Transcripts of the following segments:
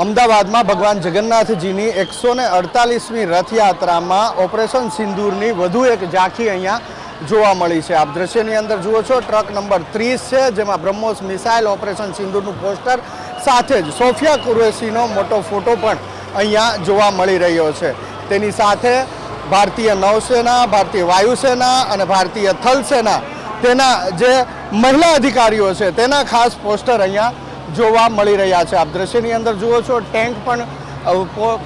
અમદાવાદમાં ભગવાન જગન્નાથજીની એકસો ને અડતાલીસમી રથયાત્રામાં ઓપરેશન સિંદૂરની વધુ એક ઝાંખી અહીંયા જોવા મળી છે. આપ દ્રશ્યની અંદર જુઓ છો, ટ્રક નંબર ત્રીસ છે, જેમાં બ્રહ્મોસ મિસાઇલ ઓપરેશન સિંદૂરનું પોસ્ટર સાથે જ સોફિયા કુરેશીનો મોટો ફોટો પણ અહીંયા જોવા મળી રહ્યો છે. તેની સાથે ભારતીય નૌસેના, ભારતીય વાયુસેના અને ભારતીય થલસેના તેના જે મહિલા અધિકારીઓ છે, તેના ખાસ પોસ્ટર અહીંયા જોવા મળી રહ્યા છે. આપ દ્રશ્યની અંદર જુઓ છો, ટેન્ક પણ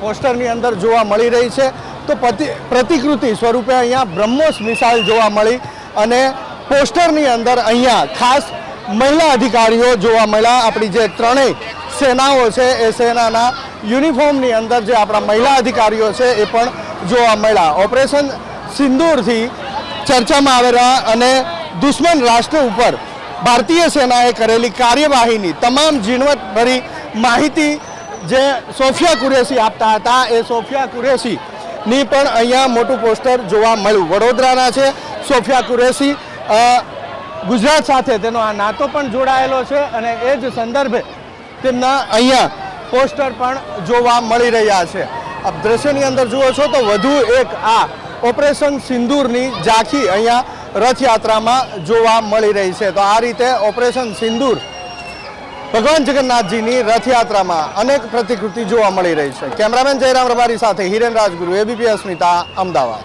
પોસ્ટરની અંદર જોવા મળી રહી છે. તો પ્રતિ, પ્રતિકૃતિ સ્વરૂપે અહીંયા બ્રહ્મોસ મિસાઇલ જોવા મળી અને પોસ્ટરની અંદર અહીંયા ખાસ મહિલા અધિકારીઓ જોવા મળ્યા. આપણી જે ત્રણેય સેનાઓ છે, એ સેનાના યુનિફોર્મની અંદર જે આપણા મહિલા અધિકારીઓ છે, એ પણ જોવા મળ્યા. ઓપરેશન સિંદૂરથી ચર્ચામાં આવેલા અને દુશ્મન રાષ્ટ્ર ઉપર ભારતીય સેનાએ કરેલી કાર્યવાહીની તમામ ઝીણવટભરી માહિતી જે સોફિયા કુરેશી આપતા હતા, એ સોફિયા કુરેશીની પણ અહીંયા મોટું પોસ્ટર જોવા મળ્યું. વડોદરાના છે સોફિયા કુરેશી. ગુજરાત સાથે તેનો આ નાતો પણ જોડાયેલો છે અને એ જ સંદર્ભે તેમના અહીંયા પોસ્ટર પણ જોવા મળી રહ્યા છે. આપ દ્રશ્યની અંદર જુઓ છો તો વધુ એક આ ઓપરેશન સિંદૂરની ઝાંખી અહીંયા રથયાત્રામાં જોવા મળી રહી છે. તો આ રીતે ઓપરેશન સિંદૂર ભગવાન જગન્નાથજીની રથયાત્રામાં અનેક પ્રતિકૃતિ જોવા મળી રહી છે. કેમેરામેન જયરામ રબારી સાથે હિરેન રાજગુરુ એબીપી અસ્મિતા અમદાવાદ.